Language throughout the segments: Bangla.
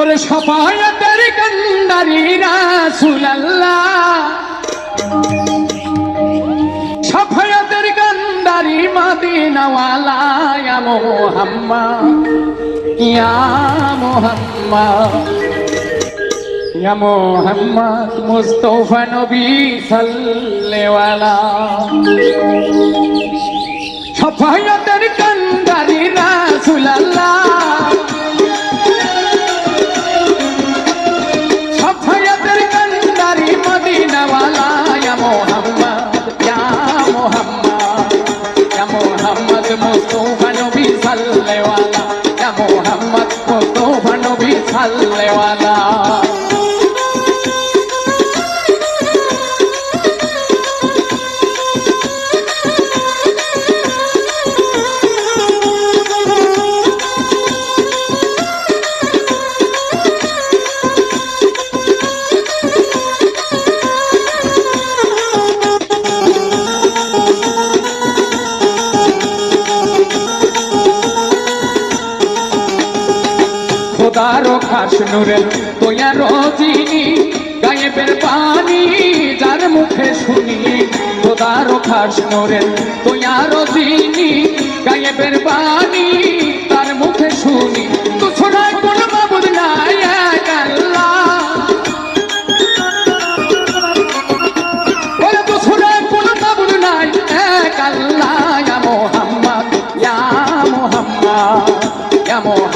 ওরে সফায়তের কান্দারি রাসুলাল্লাহ। সফায়তের কান্দারি মদিনাওয়ালা, ইয়া মোহাম্মদ ইয়া মোহাম্মদ ইয়া মোহাম্মদ মুস্তফা নবী সাল্লেওয়ালা সফায়তের নবী সাল্লেওয়ালা খোদারো খাস নুরের তোয়া রোজিনী গায়েবের পানি, যার মুখে শুনি তোদারো খাস নুরের তোয়া রোজিনী গায়েবের পানি, তার মুখে শুনি তো ছোড়ায়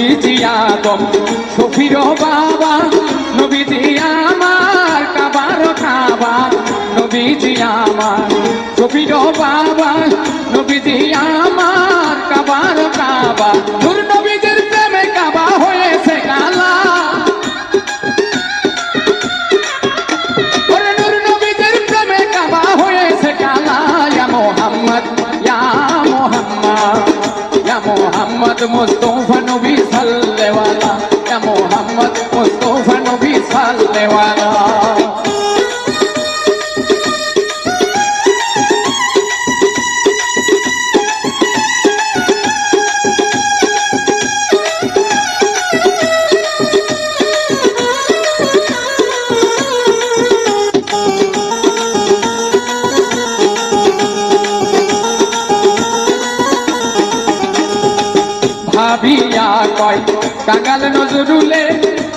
নবীজি আদম শফির বাবা নবীজি আমার কাবার খাবা নবীজি আমার সফির বাবা নবীজি আমার মোহাম্মদ মুস্তফা নবী সাল্লেওয়ালা মোহাম্মদ মুস্তফা নবী সাল্লেওয়ালা ভাবিয়া কয় কাঙ্গাল নজরুলে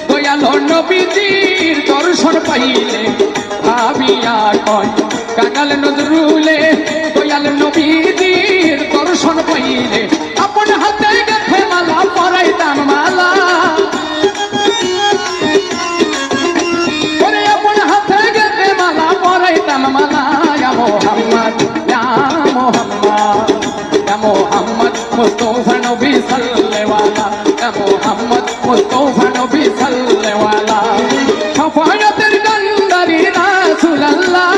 দয়াল নবীজির দর্শন পাইলে। ভাবিয়া কয় কাঙ্গাল নজরুলে দয়াল নবীজির দর্শন পাইলে। মোহাম্মদ মুস্তফা নবী সাল্লেওয়ালা ইয়া মোহাম্মদ মুস্তফা নবী সাল্লেওয়ালা সফায়তের গন্দারি রাসূলুল্লাহ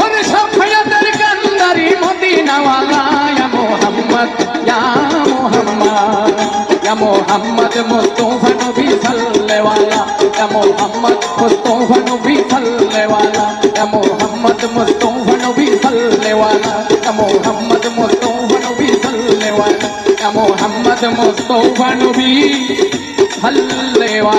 ওরে সফায়তের গন্দারি মদিনাওয়ালা ইয়া মোহাম্মদ ইয়া মোহাম্মদ ইয়া মোহাম্মদ মুস্তফা নবী সাল্লেওয়ালা ইয়া মোহাম্মদ মুস্তফা নবী সাল্লেওয়ালা ইয়া মোহাম্মদ মুস্তফা ڪمو همم ڪمو حمد مان تو ڀن به هليوا